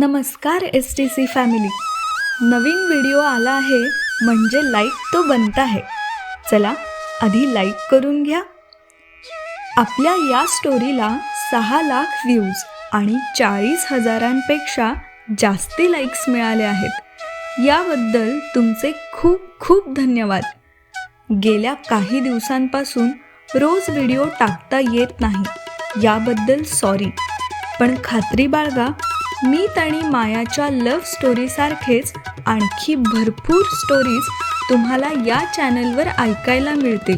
नमस्कार S T C family नवीन video आला आहे म्हणजे लाईक तो बनता है. चला आधी लाईक करून घ्या. आपल्या या स्टोरीला सहा लाख व्ह्यूज आणि चाळीस हजारांपेक्षा जास्ती लाईक्स मिळाले आहेत. याबद्दल तुमचे खूप खूप धन्यवाद. गेल्या काही दिवसांपासून रोज व्हिडिओ टाकता येत नाही. याबद्दल सॉरी पण खात्री बाळगा मीत आणि मायाच्या लव्ह स्टोरीसारखेच आणखी भरपूर स्टोरीज तुम्हाला या चॅनलवर ऐकायला मिळतील.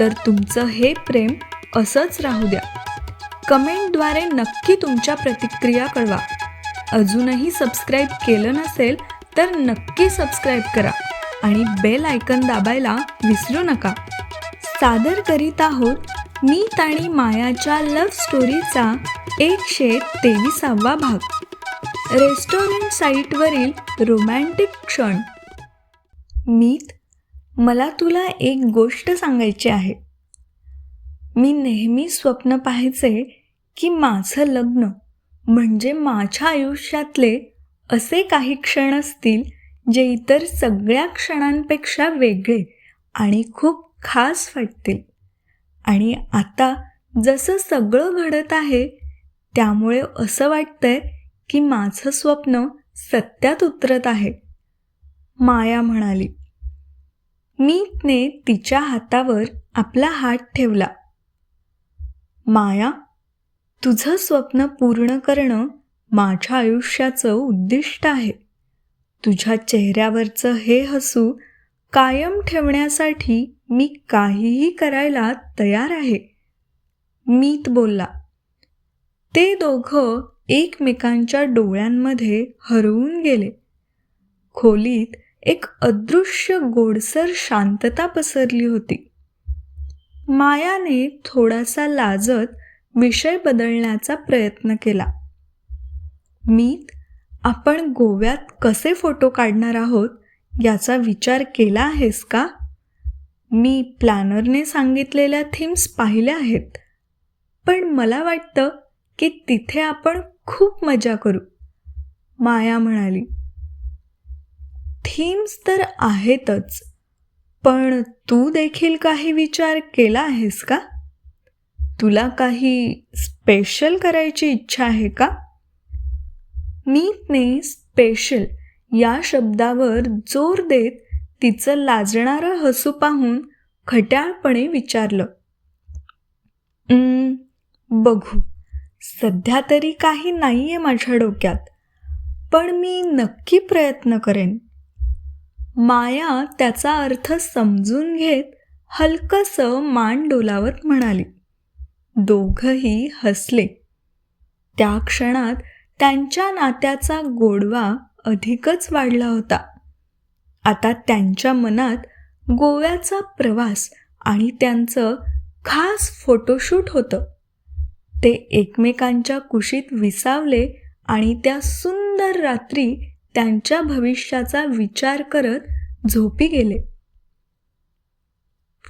तर तुमचं हे प्रेम असंच राहू द्या. कमेंटद्वारे नक्की तुमच्या प्रतिक्रिया कळवा. अजूनही सबस्क्राईब केलं नसेल तर नक्की सबस्क्राईब करा आणि बेल आयकन दाबायला विसरू नका. सादर करीत आहोत मीत आणि मायाच्या लव्ह स्टोरीचा एकशे तेविसावा भाग. रेस्टॉरंट साईटवरील रोमॅन्टिक क्षण. मीत मला तुला एक गोष्ट सांगायची आहे. मी नेहमी स्वप्न पाहायचे की माझं लग्न म्हणजे माझ्या आयुष्यातले असे काही क्षण असतील जे इतर सगळ्या क्षणांपेक्षा वेगळे आणि खूप खास वाटतील. आणि आता जसं सगळं घडत आहे त्यामुळे असं वाटतंय की माझं स्वप्न सत्यात उतरत आहे. माया म्हणाली मीतने तिच्या हातावर आपला हात ठेवला. माया तुझं स्वप्न पूर्ण करणं माझ्या आयुष्याचं उद्दिष्ट आहे. तुझ्या चेहऱ्यावरचं हे हसू कायम ठेवण्यासाठी मी काहीही करायला तयार आहे. मीत बोलला ते दोघं एकमेकांच्या डोळ्यांमध्ये हरवून गेले. खोलीत एक अदृश्य गोडसर शांतता पसरली होती. मायाने थोडासा लाजत विषय बदलण्याचा प्रयत्न केला. मीत आपण गोव्यात कसे फोटो काढणार आहोत? याचा विचार केला आहेस का? मी प्लॅनरने सांगितलेल्या थीम्स पाहिल्या आहेत. पण मला वाटतं की तिथे आपण खूप मजा करू. माया म्हणाली थीम्स तर आहेतच पण तू देखील काही विचार केला आहेस का? तुला काही स्पेशल करायची इच्छा आहे का? मीतने स्पेशल या शब्दावर जोर देत तिचं लाजणारं हसू पाहून खट्याळपणे विचारलं. बघू. सध्या तरी काही नाही आहे माझ्या डोक्यात पण मी नक्की प्रयत्न करेन. माया त्याचा अर्थ समजून घेत हलकसं मान डोलावत म्हणाली. दोघंही हसले. त्या क्षणात त्यांच्या नात्याचा गोडवा अधिकच वाढला होता. आता त्यांच्या मनात गोव्याचा प्रवास आणि त्यांचं खास फोटोशूट होतं. ते एकमेकांच्या कुशीत विसावले आणि त्या सुंदर रात्री त्यांच्या भविष्याचा विचार करत झोपी गेले.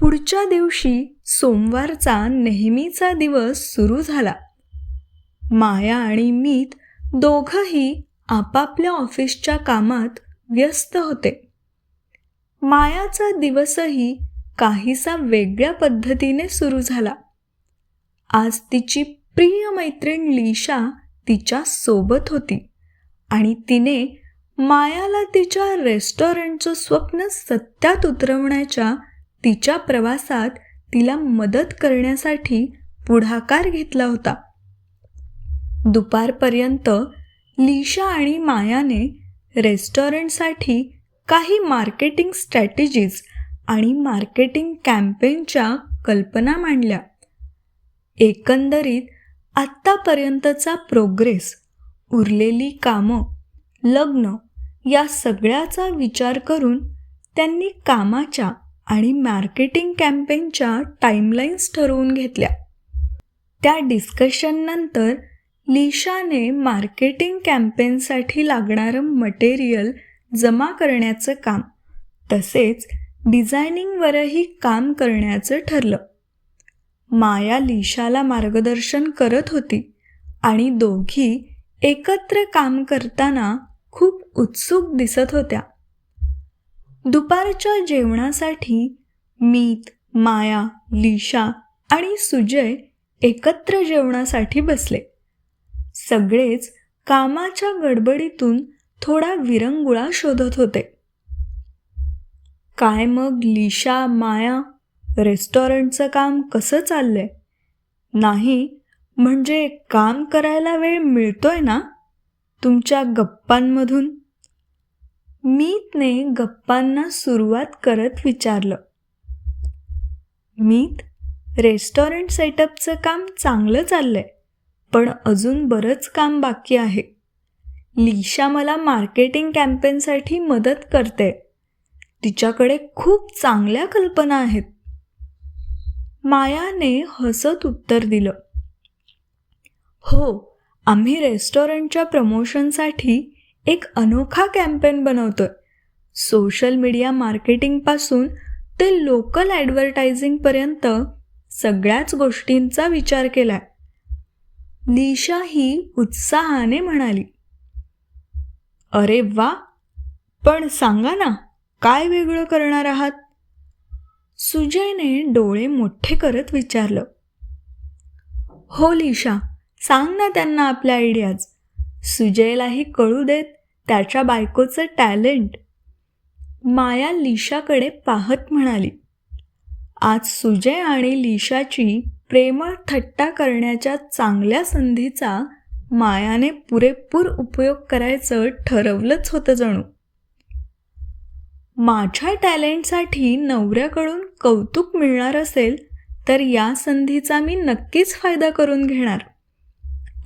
पुढच्या दिवशी सोमवारचा नेहमीचा दिवस सुरू झाला. माया आणि मीत दोघंही आपापल्या ऑफिसच्या कामात व्यस्त होते. मायाचा दिवसही काहीसा वेगळ्या पद्धतीने सुरू झाला. आज तिची प्रिय मैत्रीण लीशा तिच्या सोबत होती आणि तिने मायाला तिच्या रेस्टॉरंटचं स्वप्न सत्यात उतरवण्याच्या तिच्या प्रवासात तिला मदत करण्यासाठी पुढाकार घेतला होता. दुपारपर्यंत लीशा आणि मायाने रेस्टॉरंटसाठी काही मार्केटिंग स्ट्रॅटेजीज आणि मार्केटिंग कॅम्पेनच्या कल्पना मांडल्या. एकंदरीत आत्तापर्यंतचा प्रोग्रेस उरलेली कामं लग्न या सगळ्याचा विचार करून त्यांनी कामाच्या आणि मार्केटिंग कॅम्पेनच्या टाईमलाईन्स ठरवून घेतल्या. त्या डिस्कशननंतर लिशाने मार्केटिंग कॅम्पेनसाठी लागणारं मटेरियल जमा करण्याचं काम तसेच डिझायनिंगवरही काम करण्याचं ठरलं. माया लिशाला मार्गदर्शन करत होती आणि दोघी एकत्र काम करताना खूप उत्सुक दिसत होत्या. दुपारच्या जेवणासाठी मीत माया लिशा आणि सुजय एकत्र जेवणासाठी बसले. सगळेच कामाच्या गडबडीतून थोडा विरंगुळा शोधत होते. काय मग लिशा माया रेस्टॉरंटचं काम कसं चाललंय? नाही म्हणजे काम करायला वेळ मिळतोय ना? तुमच्या गप्पांमधून? मीतने गप्पांना सुरुवात करत विचारलं. मीत रेस्टॉरंट सेटअपचं काम चांगलं चाललंय पण अजून बरंच काम बाकी आहे. लिशा मला मार्केटिंग कॅम्पेनसाठी मदत करते. तिच्याकडे खूप चांगल्या कल्पना आहेत. मायाने हसत उत्तर दिलं. हो आम्ही रेस्टॉरंटच्या प्रमोशनसाठी एक अनोखा कॅम्पेन बनवतोय. सोशल मीडिया मार्केटिंगपासून ते लोकल ॲडव्हर्टायझिंगपर्यंत सगळ्याच गोष्टींचा विचार केलाय. लिशा ही उत्साहाने म्हणाली. अरे वा! पण सांगा ना काय वेगळं करणार आहात? सुजयने डोळे मोठे करत विचारलं. हो लिशा सांग ना त्यांना आपल्या आयडियाज सुजयलाही कळू देत त्याच्या बायकोचं टॅलेंट माया लिशाकडे पाहत म्हणाली. आज सुजय आणि लिशाची प्रेमळ थट्टा करण्याच्या चांगल्या संधीचा मायाने पुरेपूर उपयोग करायचं ठरवलंच होतं जणू. माझ्या टॅलेंटसाठी नवऱ्याकडून कौतुक मिळणार असेल तर या संधीचा मी नक्कीच फायदा करून घेणार.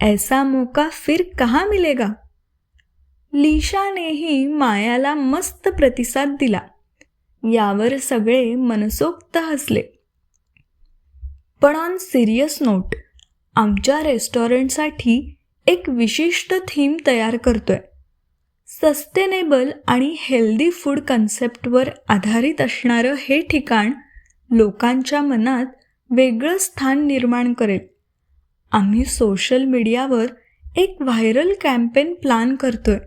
ऐसा मौका फिर कहा मिलेगा? लिशानेही मायाला मस्त प्रतिसाद दिला. यावर सगळे मनसोक्त हसले. पण ऑन सिरियस नोट आमच्या रेस्टॉरंटसाठी एक विशिष्ट थीम तयार करतोय. सस्टेनेबल आणि हेल्दी फूड कन्सेप्टवर आधारित असणारं हे ठिकाण लोकांच्या मनात वेगळं स्थान निर्माण करेल. आम्ही सोशल मीडियावर एक व्हायरल कॅम्पेन प्लॅन करतोय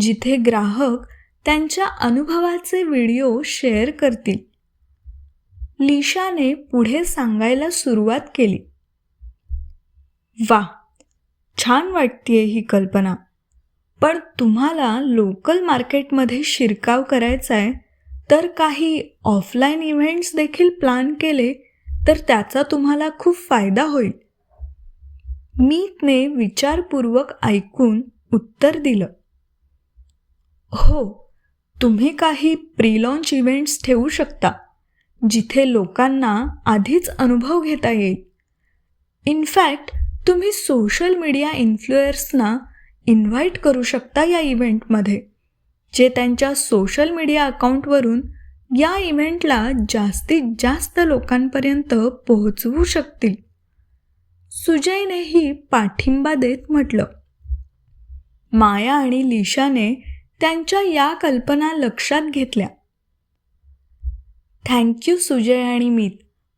जिथे ग्राहक त्यांच्या अनुभवाचे व्हिडिओ शेअर करतील. लिशाने पुढे सांगायला सुरुवात केली. वा छान वाटतीये ही कल्पना पण तुम्हाला लोकल मार्केटमध्ये शिरकाव करायचा आहे तर काही ऑफलाईन इव्हेंट्स देखील प्लॅन केले तर त्याचा तुम्हाला खूप फायदा होईल. मीतने विचारपूर्वक ऐकून उत्तर दिलं. हो तुम्ही काही प्री लॉन्च इव्हेंट्स ठेवू शकता जिथे लोकांना आधीच अनुभव घेता येईल. इनफॅक्ट तुम्ही सोशल मीडिया इन्फ्लुएर्सना इन्व्हाइट करू शकता या इव्हेंटमध्ये जे त्यांच्या सोशल मीडिया अकाउंटवरून या इव्हेंटला जास्तीत जास्त लोकांपर्यंत पोहोचवू शकतील. सुजयनेही पाठिंबा देत म्हटलं. माया आणि लिशाने त्यांच्या या कल्पना लक्षात घेतल्या. थँक्यू सुजय आणि मीत.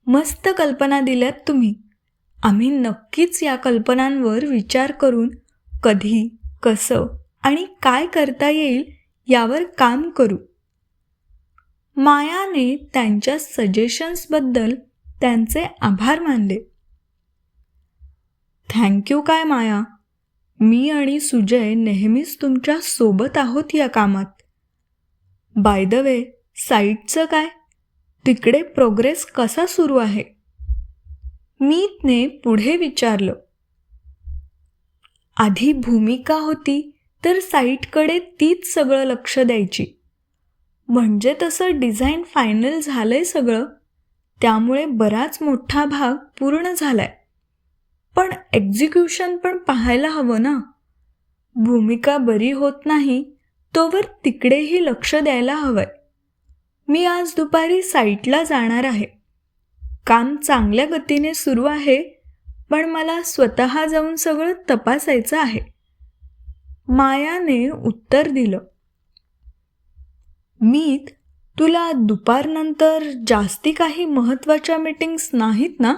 मस्त कल्पना दिल्यात तुम्ही. आम्ही नक्कीच या कल्पनांवर विचार करून कधी कसं आणि काय करता येईल यावर काम करू. मायाने त्यांच्या सजेशन्सबद्दल त्यांचे आभार मानले. थँक्यू काय माया? मी आणि सुजय नेहमीच तुमच्यासोबत आहोत या कामात. बाय द वे साईटचं काय? तिकडे प्रोग्रेस कसा सुरू आहे? मीतने पुढे विचारलं. आधी भूमिका होती तर साईटकडे तीच सगळं लक्ष द्यायची. म्हणजे तसं डिझाईन फायनल झालंय सगळं त्यामुळे बराच मोठा भाग पूर्ण झालाय. पण एक्झिक्युशन पण पाहायला हवं ना? भूमिका बरी होत नाही तोवर तिकडेही लक्ष द्यायला हवंय. मी आज दुपारी साईटला जाणार आहे. काम चांगल्या गतीने सुरू आहे पण मला स्वतः जाऊन सगळं तपासायचं आहे. मायाने उत्तर दिलं मीत तुला दुपारनंतर जास्ती काही महत्त्वाच्या मीटिंग्स नाहीत ना?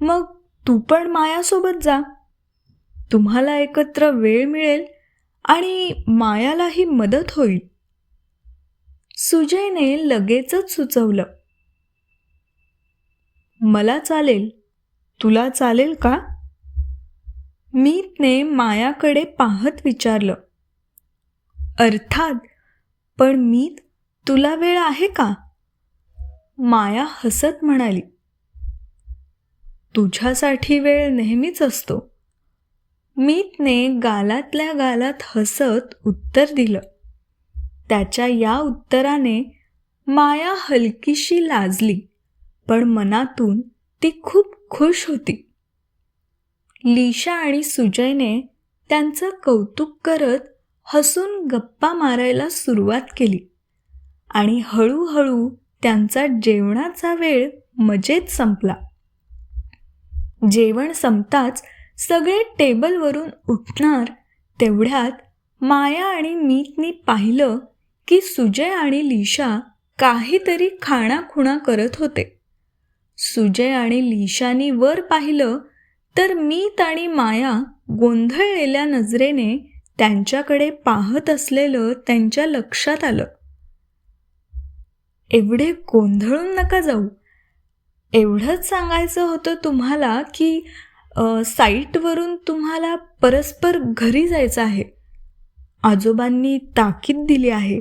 मग तू पण मायासोबत जा. तुम्हाला एकत्र वेळ मिळेल आणि मायालाही मदत होईल. सुजयने लगेचच सुचवलं मला चालेल. तुला चालेल का? मीतने मायाकडे पाहत विचारलं अर्थात पण मीत तुला वेळ आहे का? माया हसत म्हणाली तुझ्यासाठी वेळ नेहमीच असतो. मीतने गालातल्या गालात हसत उत्तर दिलं. त्याच्या या उत्तराने माया हलकीशी लाजली पण मनातून ती खूप खुश होती. लीशा आणि सुजयने त्यांचं कौतुक करत हसून गप्पा मारायला सुरुवात केली. आणि हळूहळू त्यांचा जेवणाचा वेळ मजेत संपला. जेवण संपताच सगळे टेबलवरून उठणार तेवढ्यात माया आणि मीतनी पाहिलं की सुजय आणि लीशा काहीतरी खाणाखुणा करत होते. सुजय आणि लिशानी वर पाहिलं तर मीत आणि माया गोंधळलेल्या नजरेने त्यांच्याकडे पाहत असलेलं त्यांच्या लक्षात आलं. एवढे गोंधळून नका जाऊ. एवढंच सांगायचं होतं तुम्हाला की साईटवरून तुम्हाला परस्पर घरी जायचं आहे. आजोबांनी ताकीद दिली आहे.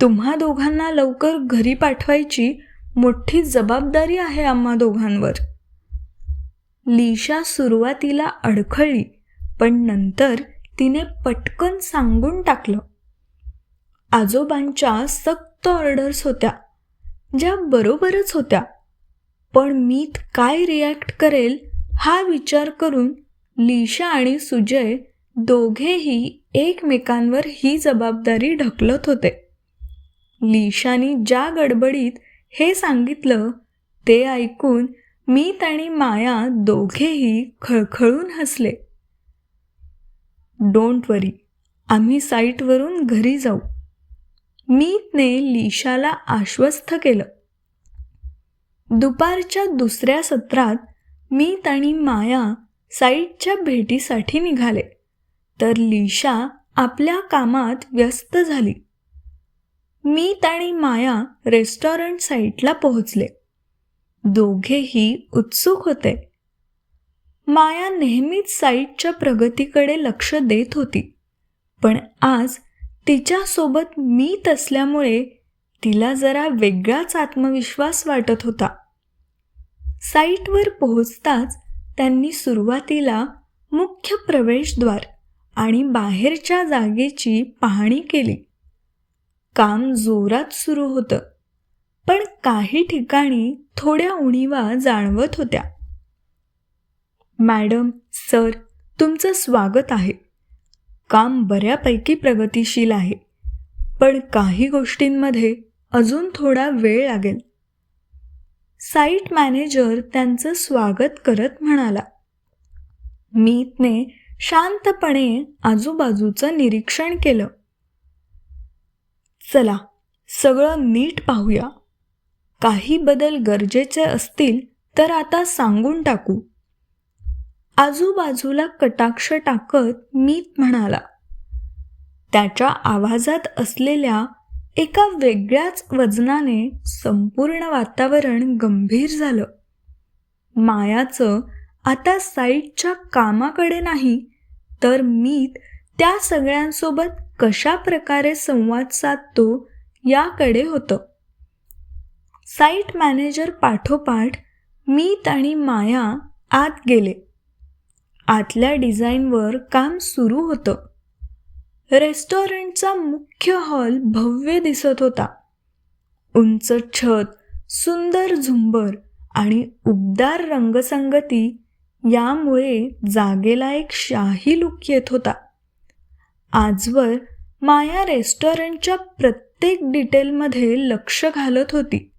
तुम्हा दोघांना लवकर घरी पाठवायची मोठी जबाबदारी आहे आम्हा दोघांवर. लीशा सुरुवातीला अडखळली पण नंतर तिने पटकन सांगून टाकलं. आजोबांच्या सक्त ऑर्डर्स होत्या ज्या बरोबरच होत्या पण मीत काय रिॲक्ट करेल हा विचार करून लीशा आणि सुजय दोघेही एकमेकांवर ही जबाबदारी ढकलत होते. लीशानी ज्या गडबडीत हे सांगितलं ते ऐकून मीत आणि माया दोघेही खळखळून हसले. डोंट वरी आम्ही साईटवरून घरी जाऊ. मीतने लिशाला आश्वस्त केलं. दुपारच्या दुसऱ्या सत्रात मीत आणि माया साईटच्या भेटीसाठी निघाले तर लिशा आपल्या कामात व्यस्त झाली. मीत आणि माया रेस्टॉरंट साईटला पोहोचले. दोघेही उत्सुक होते. माया नेहमीच साईटच्या प्रगतीकडे लक्ष देत होती. पण आज तिच्यासोबत मीत असल्यामुळे तिला जरा वेगळाच आत्मविश्वास वाटत होता. साईटवर पोहोचताच त्यांनी सुरुवातीला मुख्य प्रवेशद्वार आणि बाहेरच्या जागेची पाहणी केली. काम जोरात सुरू होतं. पण काही ठिकाणी थोड्या उणीवा जाणवत होत्या. मॅडम सर तुमचं स्वागत आहे. काम बऱ्यापैकी प्रगतिशील आहे. पण काही गोष्टींमध्ये अजून थोडा वेळ लागेल. साईट मॅनेजर त्यांचं स्वागत करत म्हणाला. मीतने शांतपणे आजूबाजूचं निरीक्षण केलं. चला सगळं नीट पाहूया. काही बदल गरजेचे असतील तर आता सांगून टाकू. आजूबाजूला कटाक्ष टाकत मीत म्हणाला. त्याच्या आवाजात असलेल्या एका वेगळ्याच वजनाने संपूर्ण वातावरण गंभीर झालं. मायाचं आता साईटच्या कामाकडे नाही तर मीत त्या सगळ्यांसोबत कशा प्रकारे संवाद साधतो याकडे होतं. साईट मॅनेजर पाठोपाठ मीत आणि माया आत गेले. आतल्या डिझाईनवर काम सुरू होतं. रेस्टॉरंटचा मुख्य हॉल भव्य दिसत होता. उंच छत सुंदर झुंबर आणि उबदार रंगसंगती यामुळे जागेला एक शाही लुक येत होता. आजवर माया रेस्टॉरंटच्या प्रत्येक डिटेलमध्ये लक्ष घालत होती.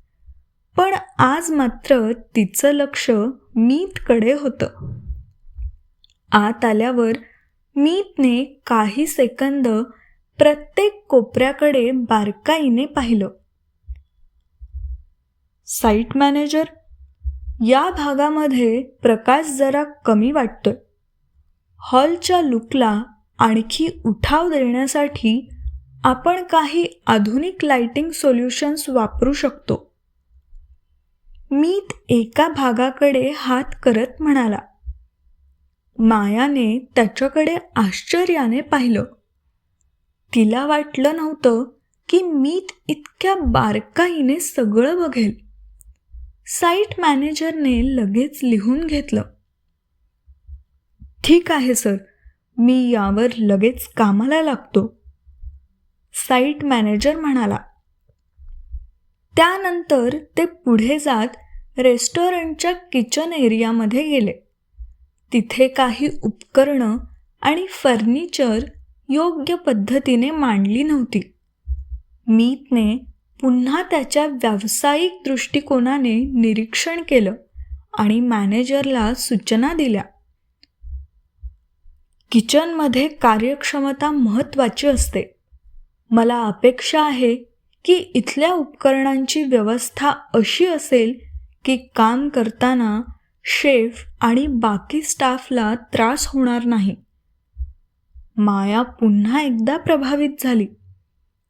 पण आज मात्र तिचं लक्ष मीतकडे होतं. आत आल्यावर मीतने काही सेकंद प्रत्येक कोपऱ्याकडे बारकाईने पाहिलं. साईट मॅनेजर या भागामध्ये प्रकाश जरा कमी वाटतोय. हॉलच्या लुकला आणखी उठाव देण्यासाठी आपण काही आधुनिक लाइटिंग सोल्युशन्स वापरू शकतो. मीत एका भागाकडे हात करत म्हणाला. मायाने त्याच्याकडे आश्चर्याने पाहिलं. तिला वाटलं नव्हतं की मीत इतक्या बारकाईने सगळं बघेल. साईट मॅनेजरने लगेच लिहून घेतलं. ठीक आहे सर. मी यावर लगेच कामाला लागतो. साईट मॅनेजर म्हणाला. त्यानंतर ते पुढे जात रेस्टॉरंटच्या किचन एरियामध्ये गेले. तिथे काही उपकरणं आणि फर्निचर योग्य पद्धतीने मांडली नव्हती. मीतने पुन्हा त्याच्या व्यावसायिक दृष्टिकोनाने निरीक्षण केलं आणि मॅनेजरला सूचना दिल्या. किचनमध्ये कार्यक्षमता महत्त्वाची असते. मला अपेक्षा आहे की इथल्या उपकरणांची व्यवस्था अशी असेल की काम करताना शेफ आणि बाकी स्टाफला त्रास होणार नाही. माया पुन्हा एकदा प्रभावित झाली.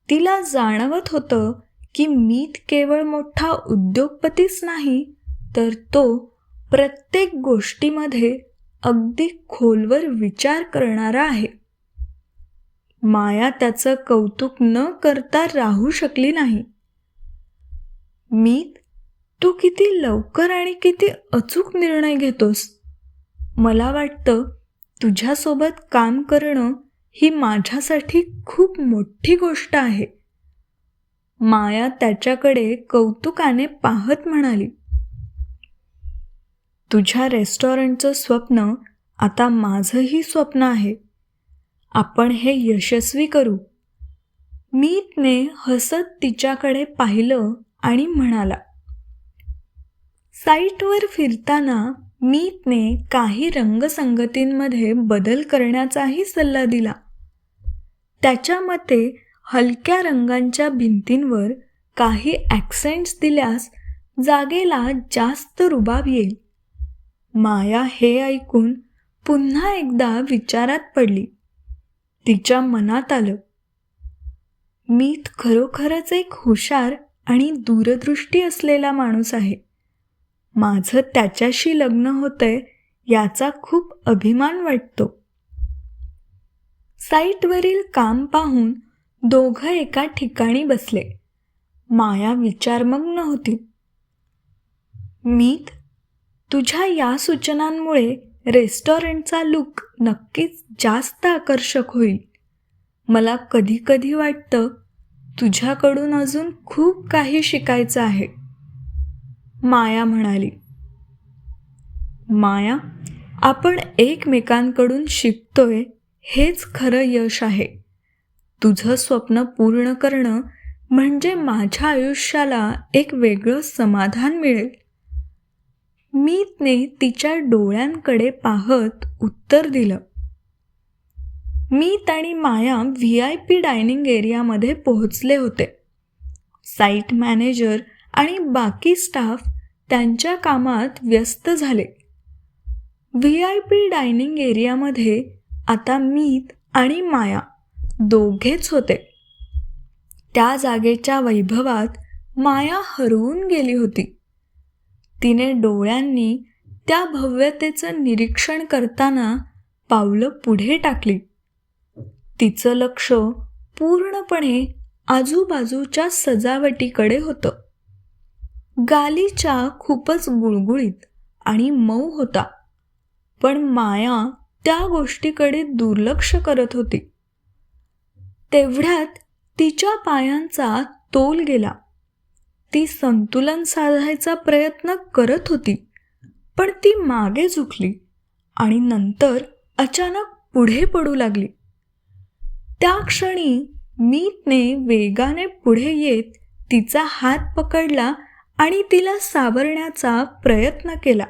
तिला जाणवत होतं की मीत केवळ मोठा उद्योगपतीच नाही तर तो प्रत्येक गोष्टीमध्ये अगदी खोलवर विचार करणारा आहे. माया त्याचं कौतुक न करता राहू शकली नाही. मीत तू किती लवकर आणि किती अचूक निर्णय घेतोस. मला वाटतं तुझ्यासोबत काम करणं ही माझ्यासाठी खूप मोठी गोष्ट आहे. माया त्याच्याकडे कौतुकाने पाहत म्हणाली. तुझ्या रेस्टॉरंटचं स्वप्न आता माझंही स्वप्न आहे. आपण हे यशस्वी करू. मीतने हसत तिच्याकडे पाहिलं आणि म्हणाला. साईटवर फिरताना मीतने काही रंगसंगतींमध्ये बदल करण्याचाही सल्ला दिला. त्याच्या मते हलक्या रंगांच्या भिंतींवर काही ॲक्सेंट्स दिल्यास जागेला जास्त रुबाब येईल. माया हे ऐकून पुन्हा एकदा विचारात पडली. तिच्या मनात आलं. मीत खरोखरच एक हुशार आणि दूरदृष्टी असलेला माणूस आहे. माझं त्याच्याशी लग्न होतंय याचा खूप अभिमान वाटतो. साईटवरील काम पाहून दोघं एका ठिकाणी बसले. माया विचारमग्न होती. मीत तुझ्या या सूचनांमुळे रेस्टॉरंटचा लुक नक्कीच जास्त आकर्षक होईल. मला कधी कधी वाटतं तुझ्याकडून अजून खूप काही शिकायचं आहे. माया म्हणाली. माया आपण एकमेकांकडून शिकतोय हेच खरं यश आहे. तुझं स्वप्न पूर्ण करणं म्हणजे माझ्या आयुष्याला एक वेगळं समाधान मिळेल. मीतने तिच्या डोळ्यांकडे पाहत उत्तर दिलं. मीत आणि Maya V I P dining एरियामध्ये पोहोचले होते. साईट मॅनेजर आणि बाकी स्टाफ त्यांच्या कामात व्यस्त झाले. व्ही आय पी डायनिंग एरियामध्ये आता मीत आणि माया दोघेच होते. त्या जागेच्या वैभवात माया हरवून गेली होती. तिने डोळ्यांनी त्या भव्यतेचं निरीक्षण करताना पावलं पुढे टाकली. तिचं लक्ष पूर्णपणे आजूबाजूच्या सजावटीकडे होतं. गालीचा खूपच गुळगुळीत आणि मऊ होता. पण माया त्या गोष्टीकडे दुर्लक्ष करत होती. तेवढ्यात तिच्या पायांचा तोल गेला. ती संतुलन साधायचा प्रयत्न करत होती पण ती मागे झुकली आणि नंतर अचानक पुढे पडू लागली. त्या क्षणी मीतने वेगाने पुढे येत तिचा हात पकडला आणि तिला सावरण्याचा प्रयत्न केला.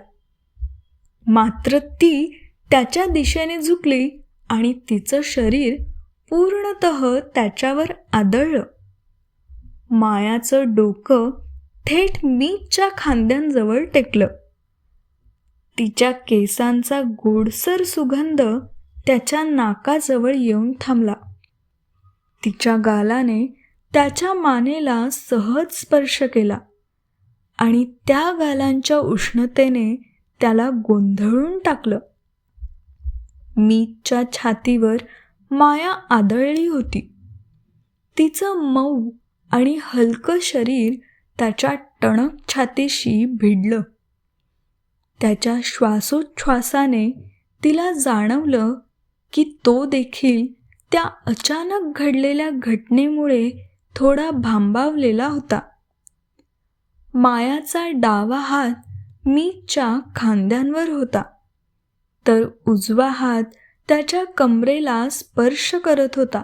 मात्र ती त्याच्या दिशेने झुकली आणि तिचं शरीर पूर्णत त्याच्यावर आदळलं. मायाचं डोकं थेट मीच्या खांद्यांजवळ टेकलं. तिच्या केसांचा गोडसर सुगंध त्याच्या नाकाजवळ येऊन थांबला. तिच्या गालाने त्याच्या मानेला सहज स्पर्श केला. आणि त्या गालांच्या उष्णतेने त्याला गोंधळून टाकलं. मीतच्या छातीवर माया आदळली होती. तिचं मऊ आणि हलकं शरीर त्याच्या टणक छातीशी भिडलं. त्याच्या श्वासोच्छ्वासाने तिला जाणवलं की तो देखील त्या अचानक घडलेल्या घटनेमुळे थोडा भांबावलेला होता. मायाचा डावा हात मीच्या खांद्यांवर होता. तर उजवा हात त्याच्या कमरेला स्पर्श करत होता.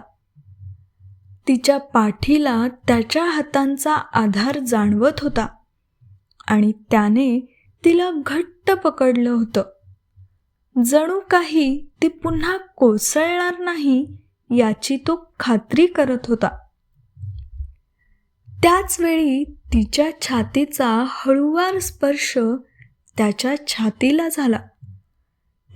तिच्या पाठीला त्याच्या हातांचा आधार जाणवत होता आणि त्याने तिला घट्ट पकडलं होतं. जणू काही ती पुन्हा कोसळणार नाही याची तो खात्री करत होता. त्याच वेळी तिच्या छातीचा हळूवार स्पर्श त्याच्या छातीला झाला.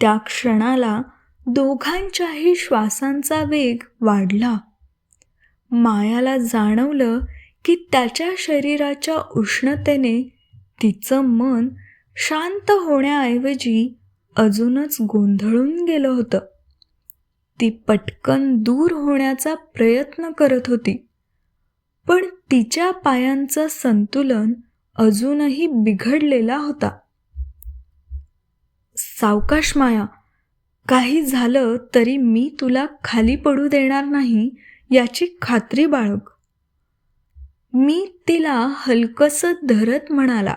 त्या क्षणाला दोघांच्याही श्वासांचा वेग वाढला. मायाला जाणवलं की त्याच्या शरीराच्या उष्णतेने तिचं मन शांत होण्याऐवजी अजूनच गोंधळून गेलं होतं. ती पटकन दूर होण्याचा प्रयत्न करत होती. पण तिच्या पायांचं संतुलन अजूनही बिघडलेला होता. सावकाश माया काही झालं तरी मी तुला खाली पडू देणार नाही याची खात्री बाळग. मी तिला हलकस धरत म्हणाला.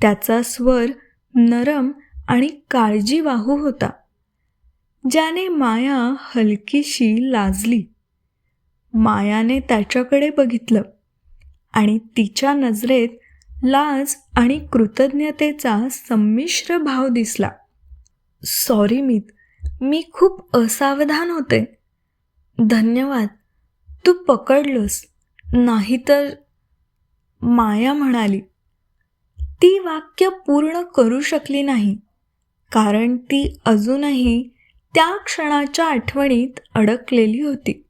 त्याचा स्वर नरम आणि काळजीवाहू होता. ज्याने माया हलकीशी लाजली. मायाने त्याच्याकडे बघितलं आणि तिच्या नजरेत लाज आणि कृतज्ञतेचा संमिश्र भाव दिसला. सॉरी मीत मी खूप असावधान होते. धन्यवाद तू पकडलोस नाहीतर माया म्हणाली ती वाक्य पूर्ण करू शकली नाही कारण ती अजूनही त्या क्षणाच्या आठवणीत अडकलेली होती.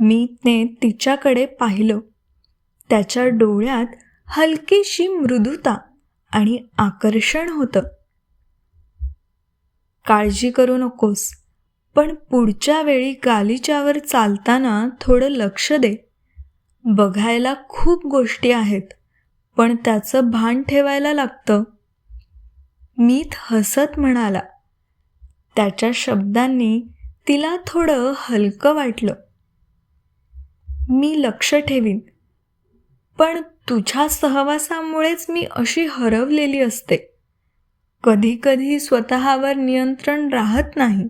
मीतने तिच्याकडे पाहिलं. त्याच्या डोळ्यात हलकीशी मृदुता आणि आकर्षण होतं. काळजी करू नकोस पण पुढच्या वेळी गालिच्यावर चालताना थोडं लक्ष दे. बघायला खूप गोष्टी आहेत पण त्याचं भान ठेवायला लागतं. मीत हसत म्हणाला. त्याच्या शब्दांनी तिला थोडं हलकं वाटलं. मी लक्ष ठेवीन. पण तुझ्या सहवासामुळेच मी अशी हरवलेली असते. कधीकधी स्वतःवर नियंत्रण राहत नाही.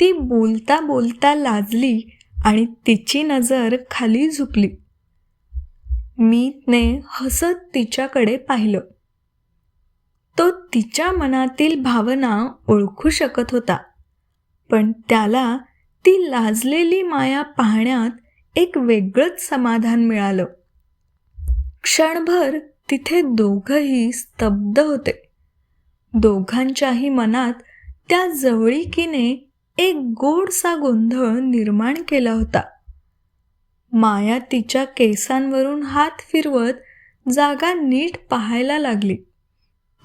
ती बोलता बोलता लाजली आणि तिची नजर खाली झुकली. मीतने हसत तिच्याकडे पाहिलं. तो तिच्या मनातील भावना ओळखू शकत होता पण त्याला ती लाजलेली माया पाहण्यात एक वेगळंच समाधान मिळालं. क्षणभर तिथे दोघही स्तब्ध होते. दोघांच्याही मनात त्या जवळीकीने एक गोडसा गोंधळ निर्माण केला होता. माया तिच्या केसांवरून हात फिरवत जागा नीट पाहायला लागली.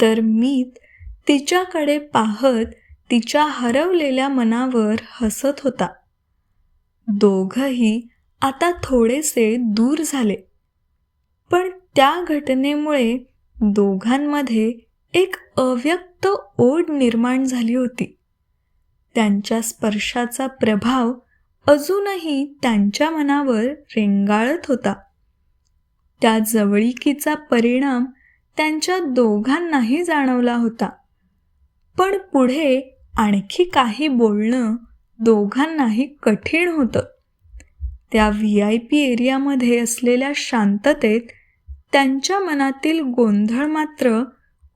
तर मीत तिच्याकडे पाहत तिच्या हरवलेल्या मनावर हसत होता. दोघही आता थोडेसे दूर झाले. पण त्या घटनेमुळे दोघांमध्ये एक अव्यक्त ओढ निर्माण झाली होती. त्यांच्या स्पर्शाचा प्रभाव अजूनही त्यांच्या मनावर रेंगाळत होता. त्या जवळीकीचा परिणाम त्यांच्या दोघांनाही जाणवला होता. पण पुढे आणखी काही बोलणं दोघांनाही कठीण होतं. त्या व्ही आय पी एरियामध्ये असलेल्या शांततेत त्यांच्या मनातील गोंधळ मात्र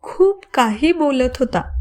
खूप काही बोलत होता.